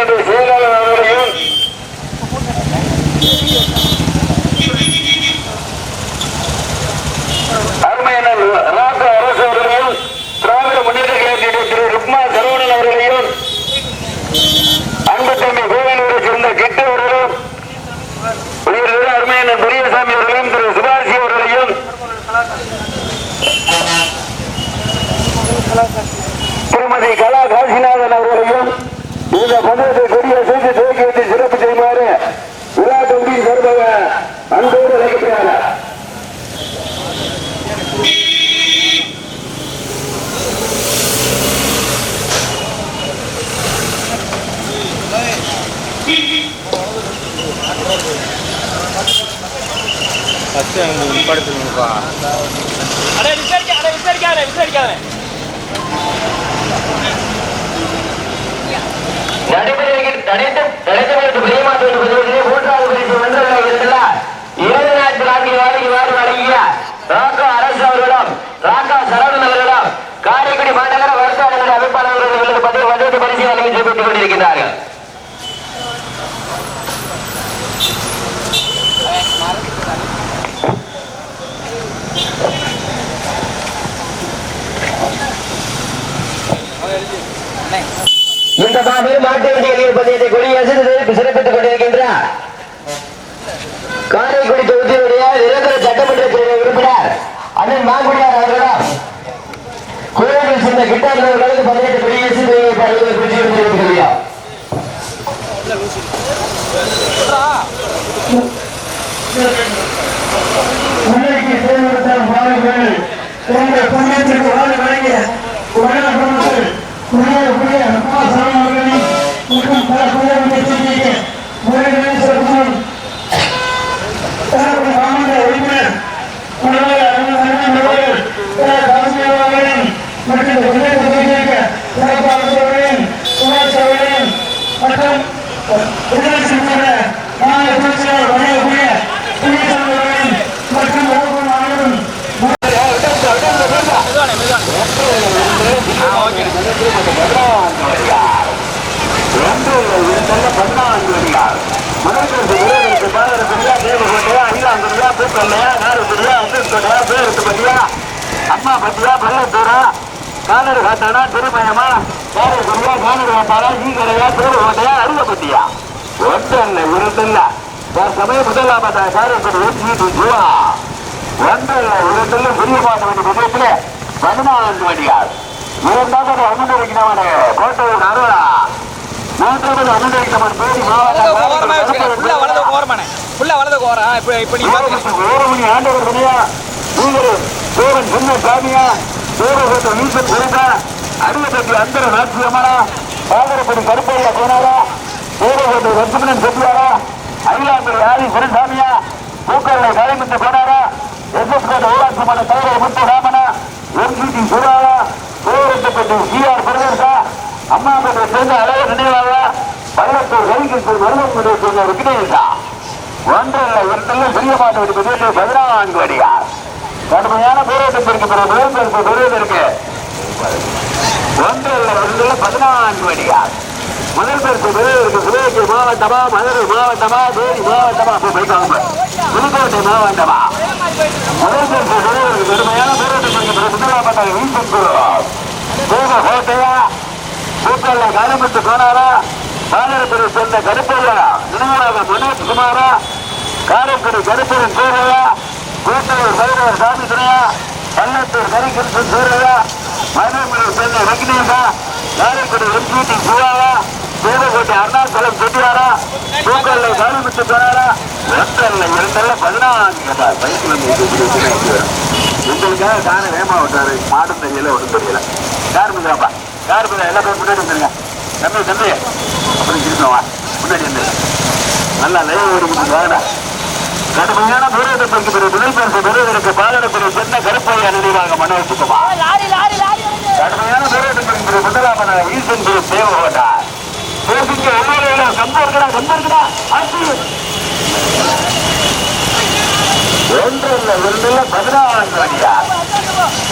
என்று செயலாளர் ஈகரையா திருவோட்டையா அருக பத்தியா? ஒன்றல்ல இரண்டல்ல. சமய முதலாமதா காரைக்குடி ஒன்று ஜுவா ஒன்றல்ல இரண்டல்ல பெரிய மாட்ட வேண்டிய விதத்துல பதினான்கு வண்டியார் இரண்டாவது அனுமதிக்கிறவனே கோட்டையின் அருளா. மூன்றாவது அனுமதிக்கிறவன் பேரி வலது ஓரமானே ஃபுல்லா வலது ஓரம். இப்ப இப்ப நீ பாத்துக்க ஓரமணி ஆண்டவர் துணையா நீங்கள் சோழன் சின்ன சாமியா? சோழகத்தை நீசன் குறைந்தா அரியப்பட்டி அந்தர ராட்சியமானா பாதரப்படி கருப்பையா போனாரா சோழகத்தை லட்சுமணன் செட்டியாரா அகிலாந்தர் ஆதி குருசாமியா பூக்கல்ல காயமிட்டு போனாரா எஸ்எஸ்கோட்ட ஊராட்சி மன்ற தலைவர் முத்து ராமனா எம்ஜிடி சுராவா சோழகத்தைப்பட்டி சிஆர் பிரதேசா அம்மாபேட்டை சேர்ந்த அழகர் நினைவாளா பள்ளத்தூர் ரவிகிருஷ்ணன் மருதமுறை சொன்ன விக்னேஷா ஒன்றில் இரண்டல்ல செய்ய மாட்டேன் வெடி பதினான்கு அடியார். கடுமையான போராட்டத்திற்கு பிறகு முதல் மேற்பெருப்பு பெறுவதற்கு ஒன்றல்ல இரண்டல்ல பதினான்கு அடியார் முதல் பரிசு பெறுவதற்கு சிவகங்கை மாவட்டமா? மதுரை மாவட்டமா? தேனி மாவட்டமா? புதுக்கோட்டை மாவட்டமா? முதல் பரிசு பெறுவதற்கு கடுமையான போராட்டத்திற்கு பிறகு சுற்றுலாப்பட்ட வீசன் கோட்டையா பூக்கல்ல காலமுத்து போனாரா பாதரப்படி சொந்த கருப்பையா? நினைவாக மனோஜ் குமாரா? காரைக்குடி கருப்பரின் சூரையா கூட்டூர் பைரவர் சாமி துணையா? பள்ளத்தூர் கரிகிருஷ்ணன் சூரையா மதுமலூர் சொந்த ரக்னேஷா காரைக்குடி எம்பி சிவாவா தேவகோட்டை அருணாச்சலம் செட்டியாரா? பூக்கல்ல காலமுத்து போனாரா? ஒன்றல்ல இரண்டல்ல பதினான்கு பைக்கில் உங்களுக்காக காண வேமா விட்டாரு மாடும் தெரியல ஒன்றும் தெரியல. யார் மிதாப்பா யார் மிதா எல்லா பேரும் முன்னாடி வந்துருங்க. தம்பி தம்பி. அப்புறம் இருக்கணும் முன்னாடி இருந்து நல்லா லைவ் ஒரு வாங்க கடுமையான போராட்டத்திற்கு பிறகு முதல் பரிசு பெறுவதற்கு பாதனத்தில் சின்ன கருப்பையா நினைவாக மனோசுக்குமா கடுமையான போராட்டத்திற்கு பிறகு முதலாமன ஈசன் திரு தேவகோட்டார் பேசுங்க உண்மையில கம்பு இருக்கா கம்பு இருக்கா ஆட்சி ஒன்று இல்ல இரண்டு இல்ல பதினாறாம் தேதியா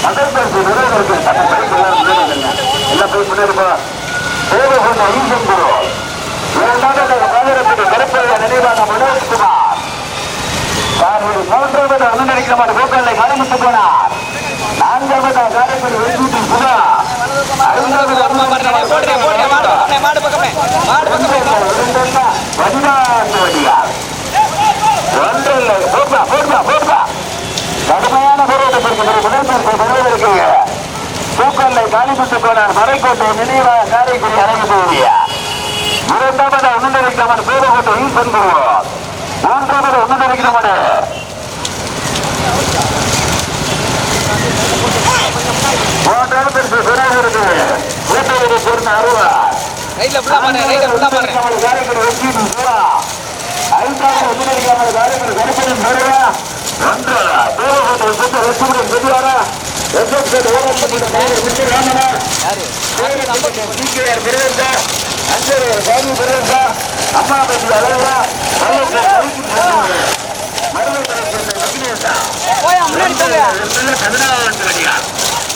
மதர் பரிசு பெறுவதற்கு சட்ட பைக் எல்லாம் போய் முன்னேறுமா போ தேவகோட்டா ஈசன் குரு இரண்டாவது பாதனத்தில் கருப்பையா நினைவாக மனோஜ்குமார் காரூர் மூன்றாவது அனுமதிக்கப்பட்ட கோக்கல்லை காலமுத்து போனார். நான்காவது காரைக்குடி வெற்றி சுதா மாடு பக்கமே மாடு பக்கமே மாடு பக்கமே. பதினான்கு வடிகால் ஒன்றில் போட்டா போட்டா போட்டா கடுமையான போராட்டத்திற்கு பிறகு முதல் பரிசை பெறுவதற்கு பூக்கல்லை காலிமுத்து போனார் மறைக்கோட்டை நினைவாக காரைக்குடி அழகு தேவியா இரண்டாவது அனுமதிக்கப்பட்ட பேரகோட்டை ஈசன் குருவோம் மூன்றாவது அனுமதிக்கப்பட்ட மூன்றாவது பரிசு பெறுவதற்கு வீட்டை சேர்ந்த அருவா ரைட்ல ஃபுல்லா பாருங்க ரைட்ல ஃபுல்லா பாருங்க. போய் முன்னாடி போங்க. ஏய், நிக்கட்டும் மேய். அந்த பெரியால இங்க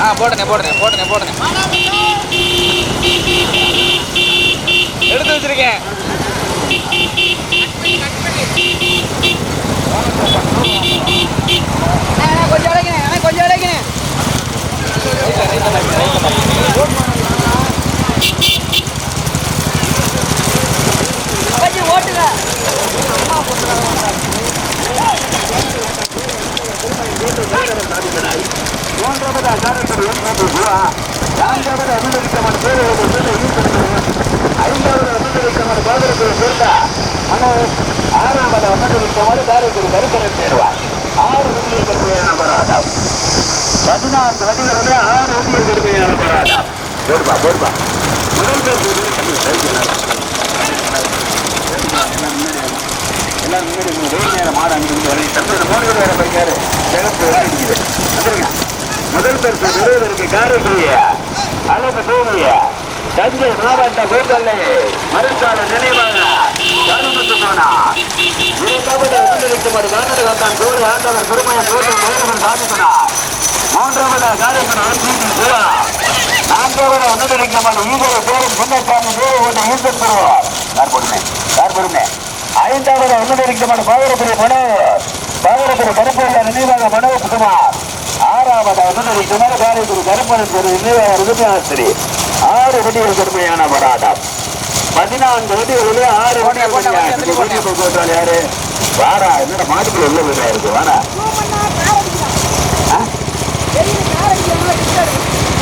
ஆ போடுறேன் போடுறேன் போடுறேன் போடுறேன் எடுத்து வச்சிருக்கேன் கொஞ்சம் இழைக்கணும் கொஞ்சம் இழைக்கணும் ஆறாம் ஓட்டுங்க ஆறாவது அமர்ந்திருக்கமாறு காரைக்குடி கருக்கரை சேருவார் ஆறு வண்டிகள் கடுமையான போராட்டம் பதினான்கு ஆறு வண்டிகள் கடுமையான போராட்டம் போடுப்பா போடுப்பா முதல் பேர் எல்லாம் முன்னாடி நீங்க வெயில் நேரம் மாடு அங்கிருந்து வரீங்க தற்போது மூணு வேற படிக்காரு சிறப்பு அடிக்குது வந்துருங்க முதல் பேர் பெறுவதற்கு காரைக்குடிய அழகு தூங்கிய தஞ்சை மாவட்ட கோட்டல்லை மருந்தாள நினைவாக கருமுத்து போனா இரண்டாவது உடனடிக்குமாறு கர்நாடகத்தான் கோடு ஆண்டவர் பெருமையை கோட்டை நேரவன் சாதிக்கிறார் மூன்றாவது காரைக்குடி அனுப்பி சிவா நான்காவது உடனடிக்குமாறு ஈகரை பேரும் சின்னசாமி பேரு கொண்ட ஈசன் பெறுவார் யார் பொறுமை? யார் பொறுமை? ஐந்தாவது உன்னதரிக்கமான பாகரபுரி மனோகர் பாகரபுரி கருப்பையா நினைவாக மனோஜ் குமார் ஆறாவதா உன்னதரிக்கமான காரைக்குடி கருப்பணன் பெரு நினைவாக ருதுமாஸ்திரி ஆறு வண்டிகள் கடுமையான போராட்டம். பதினான்கு வண்டிகளிலே ஆறு வண்டிகள் யாரு? வாரா என்னடா மாட்டுக்குள்ள உள்ள வீடா இருக்கு வாடா.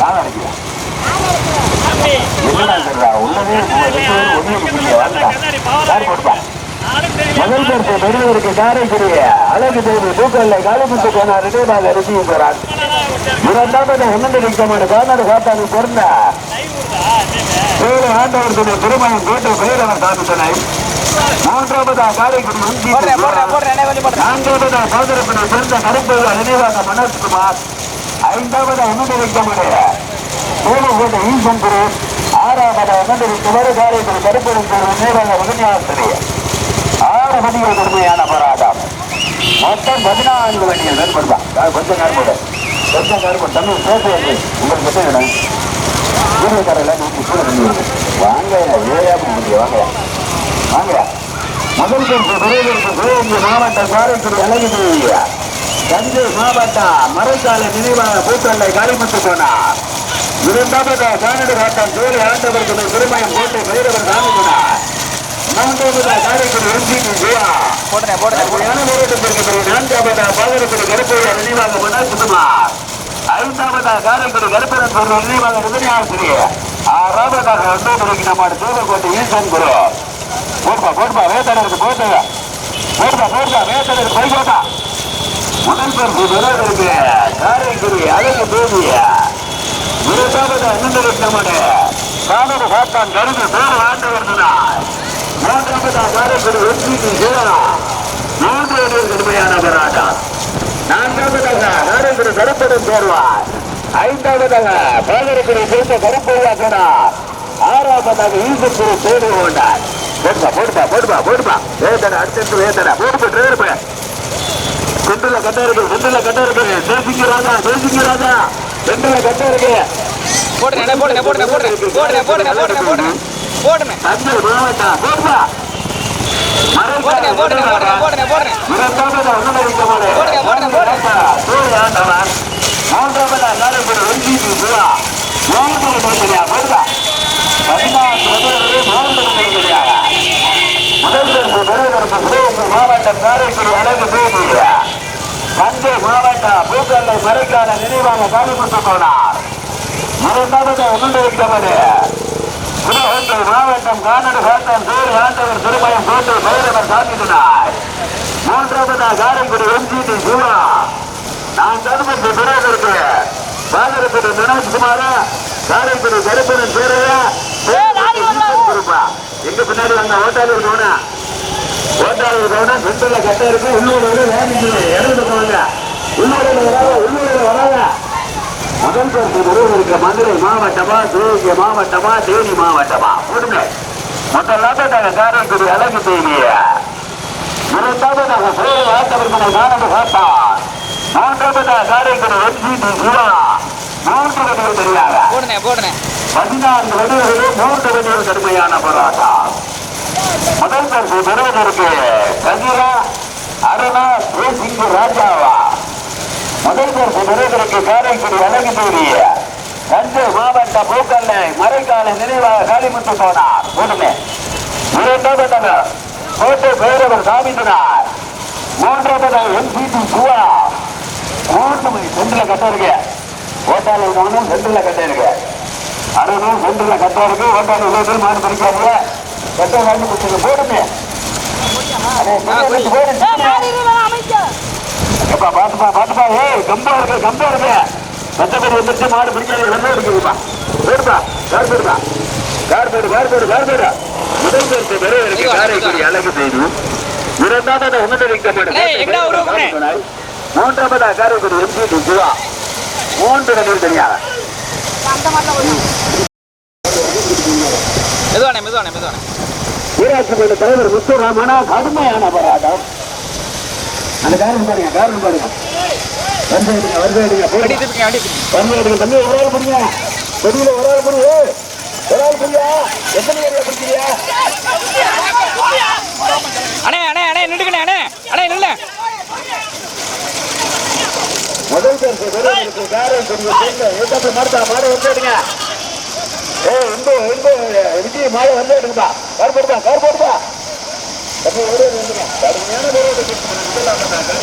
வாடா அடிக்கிறா என்னடா சொல்றா உள்ளவே ஒண்ணு வாடா யார் போட்டுப்பா முதல் பரிசு பெறுவதற்கு காரைக்குடி அழகு தேவி பூக்கல்ல காலிமுத்து போனார் நினைவாக ருசியும் பெறார். இரண்டாவது உன்னத நிற்கமான கானாடு காத்தானு பிறந்த ஏழு ஆண்டவர் துணை பெருமான் கோட்டை பைரவர் சாமி துணை மூன்றாவது காரைக்குடி முந்தி நான்காவது சோதரப்பினை சேர்ந்த கருப்பு நினைவாக மனோஜ்குமார் ஐந்தாவது உன்னத நிற்கமான தேவகோட்டை ஈசன்புரம் ஆறாவதாக அமர்ந்து குமரகாரியத்தில் கருப்பெரும் பெறும் மேலாள உதவியாசிரியர் ஆறு மணிகள் கடுமையான போராட்டம். மொத்தம் பதினான்கு வண்டிகள் மேற்படுதான் கொஞ்சம் நேரம் கொஞ்சம் நேரம் தமிழ் பேசுவது உங்களுக்கு மட்டும் வேணும்? வீரக்காரெல்லாம் நூற்றி கூட பண்ணுவீங்க வாங்க ஏரியா முடிய வாங்க. வாங்க. முதல் கொண்டு விரைவிற்கு சிவகங்கை மாவட்ட காரைக்குடி அழகிரி தஞ்சை நினைவாக பூத்தல்லை காளிமுத்து போனார் இரண்டாவது சாரடு காட்டம் தோழி ஆண்டவர் துணை பெருமையம் கோட்டை பைரவர் சாமிக்குனார் மூன்றாவது சாரக்குடி எம்ஜிடி ஜெயா போடுறேன் போடுறேன். இருக்கிற நான்காவது பாதரக்குடி கருப்பூர் நினைவாக மன்னர் சுகுமார் ஐந்தாவதா காரல்குடி கருப்பரன் பொருள் நினைவாக முதலி ஆசிரியர் ஆறாவதாக வந்தோடுக்கு நம்ம தூவக்கோட்டை ஈசன் குரு. போடுப்பா போடுப்பா வேட்டனருக்கு போட்டுங்க போடுப்பா போடுப்பா வேட்டனருக்கு போய் காரைக்குடி அழகு தேவியா. இரண்டாவது அண்ணன் நம்முடைய காத்தான் கருது பேர் ஆண்டவர் மூன்றாவது காரைக்குடி வெற்றி சேரலாம். மூன்று அணியில் கடுமையான போராட்டம். நான்காவதாக காரைக்குடி கருப்படன் சேர்வார். ஐந்தாவதாக பாகரக்குடி சேர்ந்த கருப்பையா சொன்னார் ஆறாவதாக ஈசக்குடி தேடி கொண்டார். போடுப்பா போடுப்பா போடுப்பா போடுப்பா. வேதனை அடுத்தடுத்து வேதனை. போடுப்பா டிரைவர் போய் கட்ட இருக்கு சென்ட்ரல கட்ட இருக்கு தேசிங்க ராஜா தேசிங்க ராஜா. சென்ட்ரல கட்ட இருக்கு போடுனே போடுனே போடுனே போடுனே போடுனே போடுனே போடுனே போடுனே போடுனே தஞ்சை மாவட்டம் போடுப்பா போடுனே போடுனே போடுனே போடுனே போடுனே போடுங்க, போடுங்க, போடுங்க. சூரிய ஆண்டவன் மூன்றாவது அண்ணாடிப்படி வெஞ்சிபி மூன்று கொடுக்கிறியா போடுதா பதினாறு மூன்று கொடுக்கிறியாக முதல் மாவட்டம் காரைக்குடி அழகு தஞ்சை மாவட்ட பூக்கல்லை மறைக்கான நினைவாக காணிப்பட்டுக் கொண்டார். இரண்டாவது முன்னெடுக்கிறது புதுகோட்டை மாவட்டம் காணடு சாத்தம் பேர் ஆண்டவர் திருமயம் கோட்டை பைரவர் சாத்தினார். மூன்றாவதா காரைக்குடி எம்ஜிடி சிவா நான் தடுப்பு துறையிற்கு பாகரத்துக்கு மனோஜ்குமார காரைக்குடி கருப்பனின் பேரையா எங்க பின்னாடி வந்த ஹோட்டலுக்கு போனா ஓட்டாளர் கவனம் விண்டல கட்ட இருக்கு. உள்ளூர் இறந்து போவாங்க உள்ளூரில் வராங்க உள்ளூரில் வராங்க முதல் பரிசு பெறுவது இருக்கிற மதுரை மாவட்டமா சிவகங்கை மாவட்டமா தேனி மாவட்டமா? கொடுங்க முதல்ல நாங்க காரைக்குடி அழகு செய்தியா. இரண்டாவது நாங்க சேர வாய்த்தவர்கள் நானது பார்த்தா மூன்றாவது காரைக்குடி எம்ஜிடி சிவா மூன்று வடிவு தெரியாத? பதினான்கு வடிவுகளில் மூன்று வடிவு கடுமையான போராட்டம். முதல் பரிசு பெறுவதற்கு கதிரா அருணா சிங்கு ராஜாவா முதல் பரிசு பெறுவதற்கு காரைக்குடி அழகு தேவிய தஞ்சை மாவட்ட பூக்கல்லை மறைக்கால நினைவாக காளிமுத்து போனார் உடனே இரண்டாவது கோட்டை பைரவர் சாமினார் மூன்றாவது எம்சிபி சிவா மூன்று மணி சென்றில் கட்ட இருக்கு ஓட்டாளர் கவனம் சென்றில் கட்ட இருக்கு அருணும் சென்றில் கட்ட இருக்கு ஓட்டாளர் இவ்வளவு பேர் எத்தனை வாங்கி கொடுத்துருக்கு போடுமே எப்பா பாத்துப்பா பாத்துப்பா ஏய் கம்பா இருக்கு கம்பா இருக்கு. பச்சைக்கடி வந்துருச்சு மாடு பிடிக்கிறது வெள்ளம் இருக்குதுப்பா போடுப்பா வேறு போடுப்பா வேறு போடு வேறு போடு வேறு போடு முதல் பேருக்கு வெறும் இருக்கு காரைக்குடி அழகு மூன்றாவது ஊராட்சி மன்ற தலைவர் முத்துராமனா கடுமையான போராட்டம் அந்த காரணம் பாருங்க காரணம் பாருங்க வந்து எடுங்க வந்து எடுங்க தம்பி எடுங்க தம்பி ஒரு ஆள் பிடிங்க வெளியில ஒரு ஆள் ஏய், ஒரு ஆள் பிடியா எத்தனை ஏரியா பிடிக்கிறியா அண்ணே அண்ணே அண்ணே நின்றுக்கணே அண்ணே அண்ணே நில்லு முதல் சேர்ந்து எத்தனை மாடுதா மாடு வந்து எடுங்க ஏய் இந்த இந்த விஜய் மாலை வந்து எடுங்கப்பா கார் போடுப்பா கார் போடுப்பா. கடுமையான போராட்டம்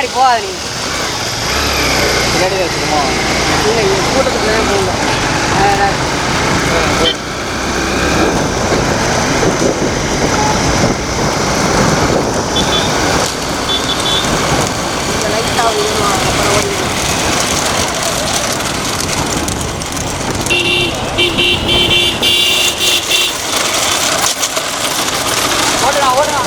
பின்னாடி போகாது நீ பின்னாடி வச்சுக்கோமா இல்லை கூட்டத்துக்கு போகல ஓடுறா ஓடுறா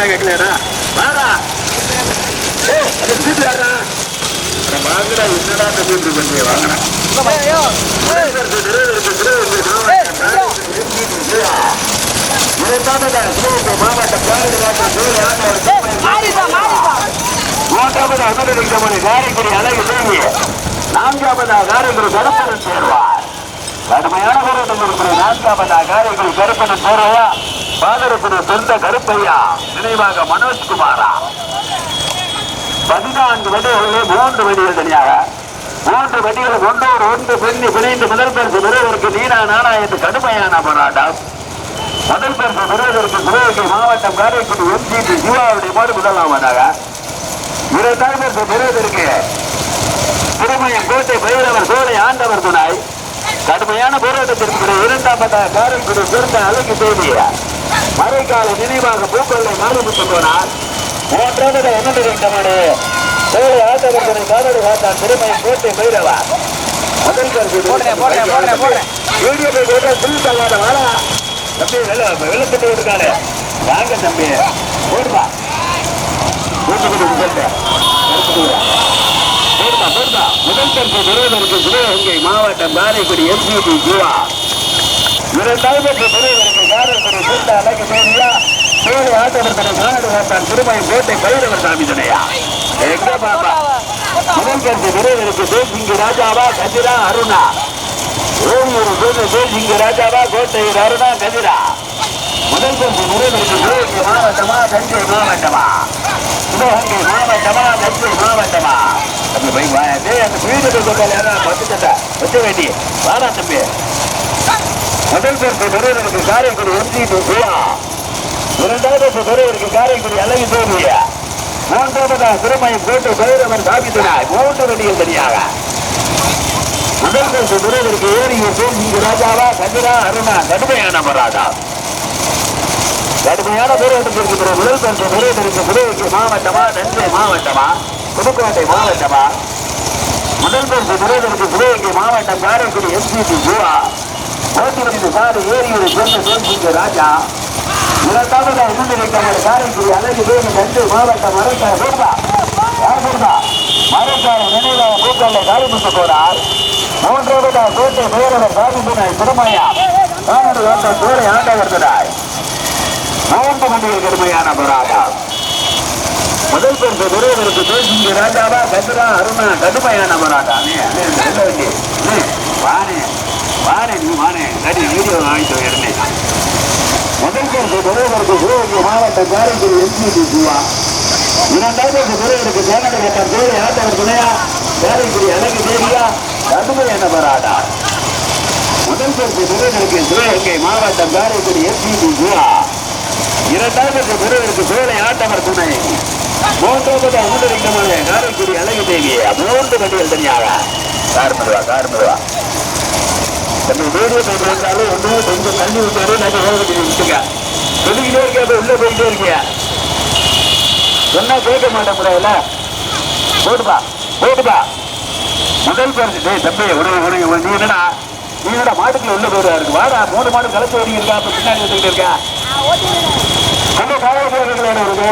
காலையில கேட்கலடா வாடா என்னடா இப்படி பண்ணி வாங்கடா மாவட்ட மூன்றாவது அமர்ந்திருக்கிறவனை காரைக்குடி அழகு தேவி. நான்காவதா காரைக்குடி கருப்பணன் சேர்வார். கடுமையான போராட்டம் இருக்கிற நான்காவதா காரைக்குடி கருப்பணன் சேர்வையா பாதரத்தின சொந்த கருப்பையா? நினைவாக மனோஜ்குமாரா பதினான்கு வடிகளிலே மூன்று வடிகள் தனியாக. மூன்று வடிகள் ஒன்றோடு ஒன்று பெண்ணி பிணைந்து முதல் பரிசு பெறுவதற்கு நீனா நானா என்று கடுமையான போராட்டம். முதல் பரிசு பெறுவதற்கு சிவகங்கை மாவட்டம் காரைக்குடி எம்ஜிபி சிவாவுடைய மாடு முதலாவதாக. இருபத்தாறு பேருக்கு பெறுவதற்கு திருமயம் கோட்டை பைரவர் சோலை ஆண்டவர் துணை. கடுமையான போராட்டத்திற்கு இரண்டாம் பட்ட காரைக்குடி சிறந்த அழகு தேதிய மறைக்கால நினைவாக பூக்கொள்ளை மாறுபட்டு போனார் மூன்றாவது ஒன்றிருக்கமான சோலை ஆண்டவர் துணை காதலி காத்தான் திருமயம் கோட்டை பைரவர் முதல் போடுறேன். வீடியோ போய் போட்டா புல் தள்ளாத வாடா தம்பி வெள்ள வெள்ளத்துட்டு இருக்காரு வாங்க தம்பி போடுப்பா முதல் தரப்பு பெறுவதற்கு சிவகங்கை மாவட்டம் காரைக்குடி எம்ஜிபி ஜீவா இரண்டாவது பெறுவதற்கு காரைக்குடி கூட்ட அழகு தேவியா சோழ ஆட்டவர்களை நாடு வாத்தான் திருமயம் கோட்டை பைரவர் சாமி துணையா எங்க பாப்பா முதல் தரப்பு பெறுவதற்கு தேசிங்கு ராஜாவா கதிரா அருணா ஓவியர் சேர்ந்த தேசிங்கு ராஜாவா கோட்டையூர் அருணா கதிரா முதல் பரிசு பெறுவதற்கு சிவகங்கை மாவட்டமா தஞ்சை மாவட்டமா சிவகங்கை மாவட்டமா தஞ்சை மாவட்டமா தம்பி போய் வா அந்த வீடு சொல்றாரு யாரா வச்ச வேண்டி வாடா தம்பி முதல் பரிசு பெறுவதற்கு காரைக்குடி எம்ஜி சிவா இரண்டாவது பரிசு பெறுவதற்கு காரைக்குடி அழகு சோழியா மூன்றாவதா திருமயம் கோட்டை பைரவன் சாபித்தனார் மூன்று வண்டிகள் தனியாக. முதல் பரிசு பெறுவதற்கு ஏரியூர் தேசிங்க ராஜாவா கதிரா அருணா கடுமையான மராஜா கடுமையான போராட்டத்திற்கு பிறகு முதல் பரிசு பெறுவதற்கு புதுவைக்கு மாவட்டமா தஞ்சை மாவட்டமா புதுக்கோட்டை மாவட்டமா. முதல் பரிசு பெறுவதற்கு புதுவைக்கு மாவட்டம் காரைக்குடி எஸ்பிபி ஜூவா ஓட்டுநரின் சாரு ஏரியூர் சேர்ந்த தேசிங்க ராஜா இரண்டாவது முன்னிலைக்கான காரைக்குடி அழகு தேவி நன்றி மாவட்ட மறைக்கால போடுதா யார் போடுதா மறைக்கால நினைவாக பூக்கல்ல காரிமுத்து போறார் மூன்றாவது கோட்டை பேரவர் சாதிப்புனாய் திருமயா நாடு வேண்ட சோழை ஆண்டவர்தனாய் மூன்று மண்டிகள் கடுமையான போராட்டம் முதல் பரிசு பெறுவதற்கு தேசிங்க ராஜாவா கதிரா அருணா கடுமையான போராட்டம் அண்ணே, வாணே நீ வாணே நடி வீடியோ வாங்கிட்டு உடனே முதல் பரிசு பெறுவதற்கு சிவகங்கை மாவட்டம் காரைக்குடி எம்ஜிபி சிவா இரண்டாவது பரிசு பெறுவதற்கு சேனகட்டம் தேவை ஆட்டவர் துணையா காரைக்குடி அழகு தேவியா கடுமையான போராட்டம் முதல் பரிசு பெறுவதற்கு சிவகங்கை மாவட்டம் காரைக்குடி எஸ்பிபி சிவா இரண்டாவது பெறுவதற்கு சோலை ஆட்டவர் துணை. மூன்றாவது அமுதரிக்கமான காரைக்குடி அழகு தேவி மூன்று வண்டிகள் தனியாக. கார் மெதுவா கார் மெதுவா. தம்பி வீடியோ போட்டு வந்தாலும் ஒண்ணு கொஞ்சம் தண்ணி விட்டாரு நாங்கள் ஓரத்துக்கு விட்டுங்க சொல்லிக்கிட்டே இருக்கியா போய் உள்ள போயிட்டே இருக்கியா? சொன்னா கேட்க மாட்டேன் கூடாதுல்ல போட்டுப்பா போட்டுப்பா. முதல் பரிசு டேய் தம்பி உனக்கு உனக்கு நீ என்னடா? நீ என்னடா மாட்டுக்குள்ள உள்ள போயிடுவா? இருக்கு வாடா மூணு மாடு கலச்சு ஓடி இருக்கா? அப்ப பின்னாடி வந்துகிட்டு இருக்கா? ரொம்ப காவல் போறதுல இருக்கு.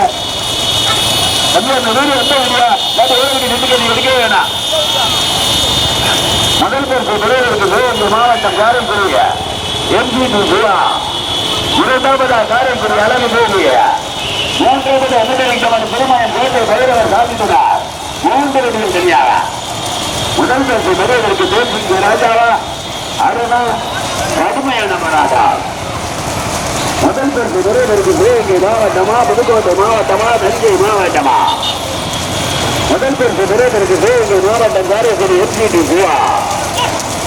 தம்பி அந்த வீடு எந்த வீடியா நான் ஓடிக்கிட்டு நின்றுக்க நீ எடுக்கவே வேணாம். முதல் பரிசு பெறுவதற்கு சிவகங்கை மாவட்டம் காரைக்குடிய எம்ஜிபி சிவா. இரண்டாவதா காரைக்குடி அழகு தேவிய மூன்றாவது அனுமதிக்கப்பட்ட திருமணம் கோட்டை பைரவர் சாதித்துள்ளார் மூன்று வடிவில் முதல் பரிசு பெறுவதற்கு தேசிங்க ராஜாவா. அருணா கடுமையான மராஜா முதல் பரிசு பெறுவதற்கு மாவட்டமா புதுக்கோட்டை மாவட்டமா தஞ்சை மாவட்டமா. முதல் பரிசு துறைவருக்கு சிவகங்கை மாவட்டம் காரைக்குடி எஸ்பிடி குவா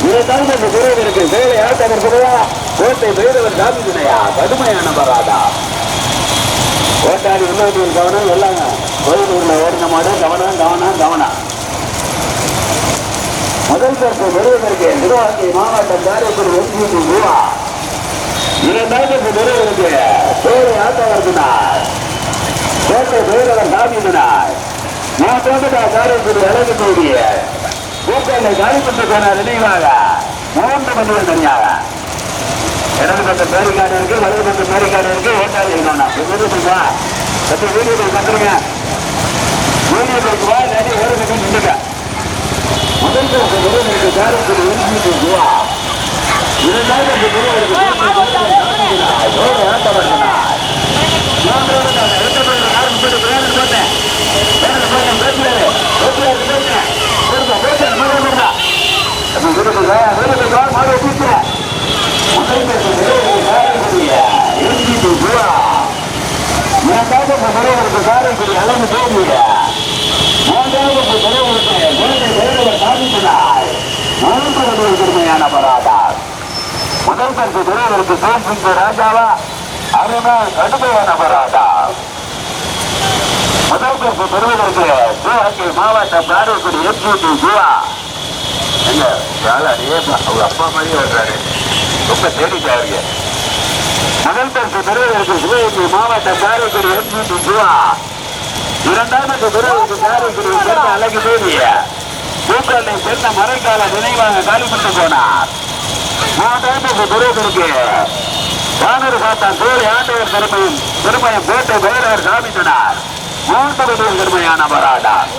இரண்டாவது பரிசு பெறுவதற்கு சேலை ஆட்டவர் சிவா. கோட்டை பைரவர் சாமி துணையா கடுமையான மராஜா கோட்டாடி உள்ளவர்கள் கவனம் எல்லாம் கோயிலூர்ல ஓடின மாடு கவனம் கவனம் கவனம். முதல் பரிசு பெறுவதற்கு சிவகங்கை மாவட்டம் காரைக்குடி ஒன்றிய ரூபா இரண்டாயிரத்து பெறுவதற்கு பேரை ஆட்டவர்த்தினார் கோட்டை பேரவர் சாமியினார் நான் தோட்டத்தா காரியக்கூடிய அழகு கூடிய பூக்களை காலி பண்ண போன நினைவாக மூன்று மணிகள் தனியாக இடது பக்கம் பேரிக்காடு இருக்கு வலது பக்கம் பேரிக்காடு இருக்கு ஓட்டாளி இருக்கணும் பத்து வீடியோ போய் வந்துருங்க வீடியோ போய் வா இல்லாட்டி ஒரு பக்கம் நின்றுங்க முதல் பக்கம் உங்களுக்கு காரியக்கூடிய ஒரு மீட்டர் இருந்தாலும் இந்த குருவாருக்கு ஆட்டம் பண்ணா நான் எடுத்து போய் ஆரம்பிச்சு போட்டேன் பெருமையான பராதா முதல் பரிசு துறைவருக்கு சேர்ந்து ராஜாவா அருணா கடுமையான பராதா முதல் பெறுவதற்கு சிவகங்கை மாவட்டம் காரைக்குடி எம்ஜிடி சிவா. எங்க வேலையே அவங்க அப்பா மாதிரி வர்றாரு. ரொம்ப தேடிட்டாருங்க. முதல் பரிசு பெறுவதற்கு சிவகங்கை மாவட்டம் காரைக்குடி எம்ஜிடி சிவா. இரண்டாவது பெறுவதற்கு காரைக்குடி சேர்ந்த அழகு தேவிய. பூக்களை சேர்ந்த மறைக்கால நினைவாக காலிப்பட்டு போனார். மூன்றாவது பெறுவதற்கு வானூர் சாத்தா கோழி ஆண்டவர் பெருமையும் பெருமையும் போட்டு பைரவர் சாமித்தனார். மூன்று வடிவில் போராட்டம்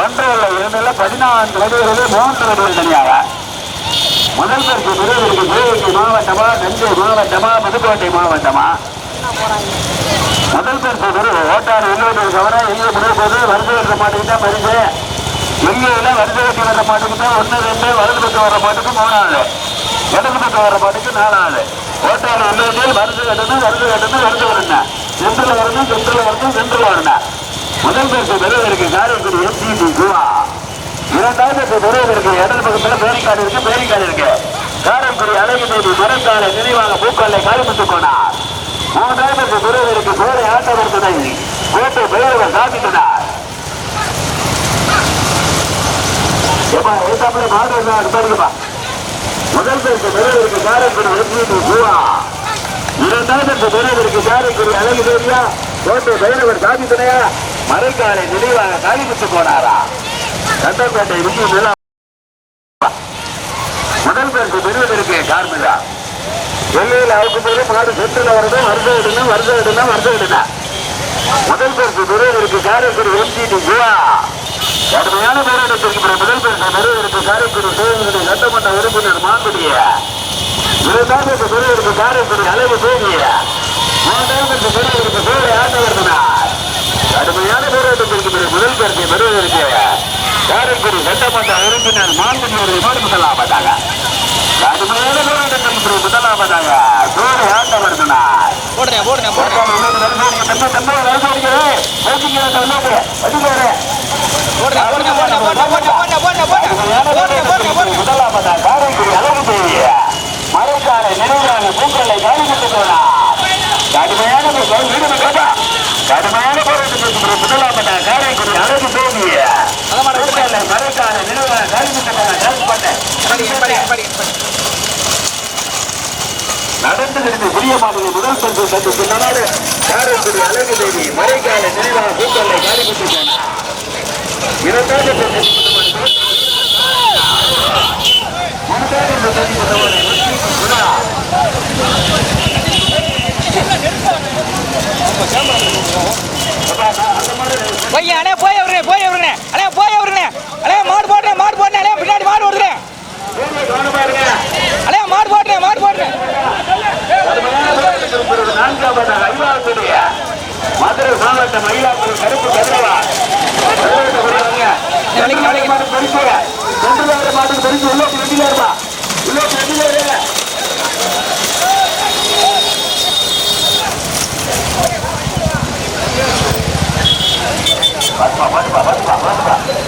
ஒன்று இல்லை இரண்டு இல்லை பதினான்கு வடிவுகளில் மூன்று வடிவில் தனியாக. முதல் பரிசு பெறுவதற்கு சிவகங்கை மாவட்டமா தஞ்சை மாவட்டமா புதுக்கோட்டை மாவட்டமா? முதல் பரிசு பெரு ஓட்டாறு எழுபது தவிர எங்கே முதல் போது வருது வர மாட்டேங்கிட்டா பரிசு. எங்கேயில வருது கட்டி வர மாட்டேங்கிட்டா ஒன்று ரெண்டு வலது பக்கம் வர மாட்டுக்கு மூணாவது. இடது பக்கம் வர மாட்டுக்கு நாலாவது. ஓட்டாறு எழுபது வருது கட்டணும் வருது கட்டணும் வருது வரணும் சென்ட்ரல் வரணும் சென்ட்ரல் வரணும் சென்ட்ரல் வரணும். முதல் பரிசு பெறுவதற்கு காரைக்குடி எம்ஜிபி குவா. இரண்டாவது பெறுவதற்கு இடது பக்கத்தில் பேரிக்காடு இருக்கு பேரிக்காடு இருக்கு. காரைக்குடி அழகு தேவி மரக்கால நினைவாக பூக்கொள்ளை காலிமுத்து போனார் மூன்றாவது பெறுவதற்கு சோழை ஆட்டவர்த்தனை கோட்டை பைரவர் சாதித்தனர் முதல் பரிசு பெறுவதற்கு காரைக்குடி எம்ஜிபி குவா இரண்டாவது பெறுவதற்கு காரைக்குடி அழகு தேவியா கோட்டை பைரவர் சாதித்தனையா மறைக்காலை நினைவாக காலிமுத்து போனாரா? சட்டப்பேட்டை விட்டு நிலா முதல் பரிசு பெறுவதற்கு கார்மிகா எல்லையில் அவுக்கும் போது மாடு சென்றில் வரணும் வருஷம் இடணும் வருஷம் இடணும் வருஷம் இடணும் முதல் பரிசு பெறுவதற்கு காரைக்குடி எம்ஜிடி குவா கடுமையான போராட்டத்திற்கு முதல் பரிசு பெறுவதற்கு காரைக்குடி சேவைகளை சட்டமன்ற உறுப்பினர் இருந்தாலும் இந்த சொல்லி இருக்க காரியத்தின் அளவு போகிறீங்களா மூன்றாவது இந்த சொல்லி இருக்க பேரு ஆட்டம் வருதுனா கடுமையான போராட்டத்திற்கு முதல் பேருக்கு பெறுவதற்கு காரைக்குடி சட்டமன்ற உறுப்பினர் மாண்பு அவர்கள் முதலாவதாக கடுமையான போராட்டத்திற்கு முதலாவதாக பேரு ஆட்டம் வருதுனா போடுறேன் போடுறேன் போடுறேன் முதலாவதாக காரைக்குடி அளவு இளையராணி பூக்களை கவனித்துக்கொள்ளலாம் கடுமையான கடுமையான போராட்டத்திற்கு முதலாம் காரைக்குடி அழகு தோல்விய. மறைக்கான நிறுவன கல்வி நடந்து நடந்து புரியமானது முதல் சென்று சற்று பின்னாடு காரைக்குடி அழகு தேவி மழைக்கால நினைவாக பூக்களை காலிப்பட்டு இரண்டாவது போய் அண்ணே போய் அவருனே போய் அவருனே. அண்ணே போய் அவருனே. அண்ணே மாடு போடுறேன் மாடு போடுறேன். அண்ணே பின்னாடி மாடு ஓடுறேன் அண்ணே மாடு போடுறேன் மாடு போடுறேன். மதுரை மாவட்ட மயிலாப்பூர் கருப்பு கதிரவா மாட்டுக்கு பரிசு உள்ள ரெண்டு இருப்பா ขวามือขวามือขวามือขวามือ